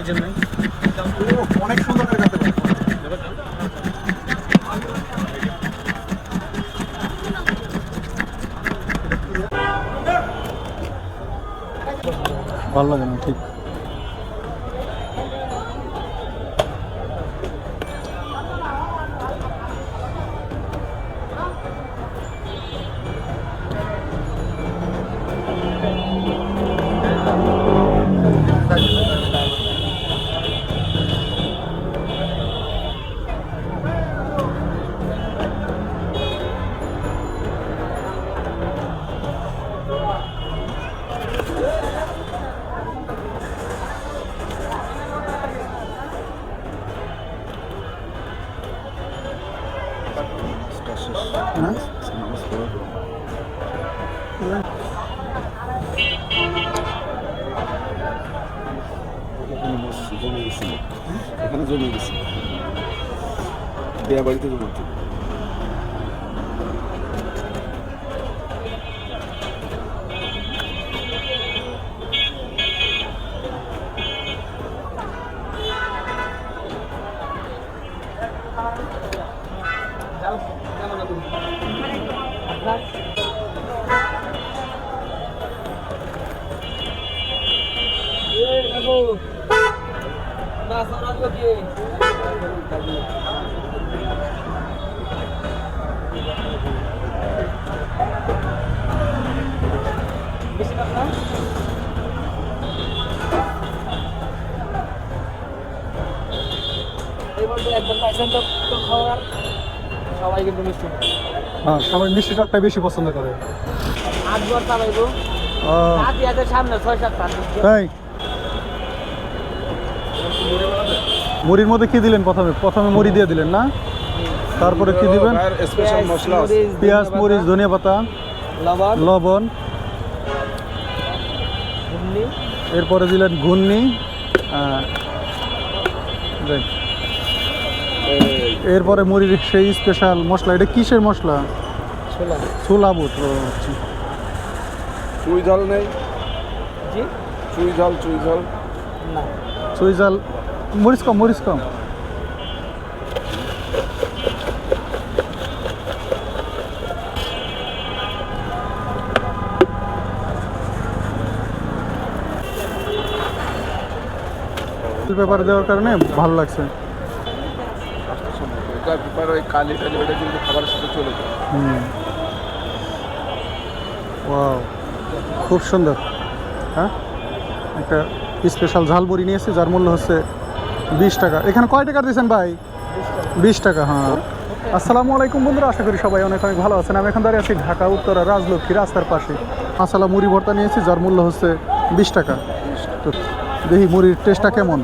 পাখির জন্য অনেক সুন্দর ভালো লাগে না ঠিক এখানে জমে গেছি বিয়া বাড়িতে জমাতে সবাই কিন্তু মিষ্টি হ্যাঁ সবাই মিষ্টি বেশি পছন্দ করে। আটবার চালাইবো। সামনে ছয় সাত তাই? মুড়ির মধ্যে কি দিলেন প্রথমে? প্রথমে মুড়ি দিয়ে দিলেন না? তারপরে কি দিবেন? স্পেশাল মশলা পেঁয়াজ মরিচ ধনিয়া পাতা লবণ। লবণ। এরপরে দিলেন ঘূর্ণি এরপরে মুড়ির সেই স্পেশাল মশলা এটা কিসের মশলা? ছোলা। বুট আচ্ছা। চুই ঝাল নেই? চুই ঝাল চুই ঝাল। না। চুই জাল মরিচ কম মরিচ কম পেপার দেওয়ার কারণে ভালো লাগছে। এটা ব্যাপার ওই কালি টালি ওটা কিন্তু খাবারের সাথে চলে যায়। হুম। ওয়াও খুব সুন্দর। হ্যাঁ? একটা স্পেশাল ঝালমুড়ি নিয়েছি যার মূল্য হচ্ছে বিশ টাকা। এখানে কয় টাকা দিয়েছেন ভাই? বিশ টাকা হ্যাঁ। আসসালামু আলাইকুম বন্ধুরা, আশা করি সবাই অনেক অনেক ভালো আছেন। আমি এখন দাঁড়িয়ে আছি ঢাকা, উত্তরা, রাজলক্ষ্মী রাস্তার পাশে। মশালা, মুড়ি ভর্তা নিয়েছি, যার মূল্য হচ্ছে বিশ টাকা। তো দেখি মুড়ির টেস্টটা কেমন?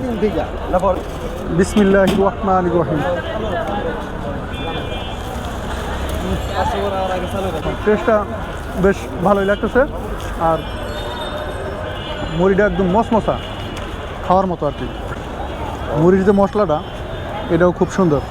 বিসমিল্লাহ রহমান রহিম। টেস্টটা বেশ ভালোই লাগতেছে। আর মুড়িটা একদম মশমশা খাওয়ার মতো আর কি। মুড়ির যে মশলাটা এটাও খুব সুন্দর।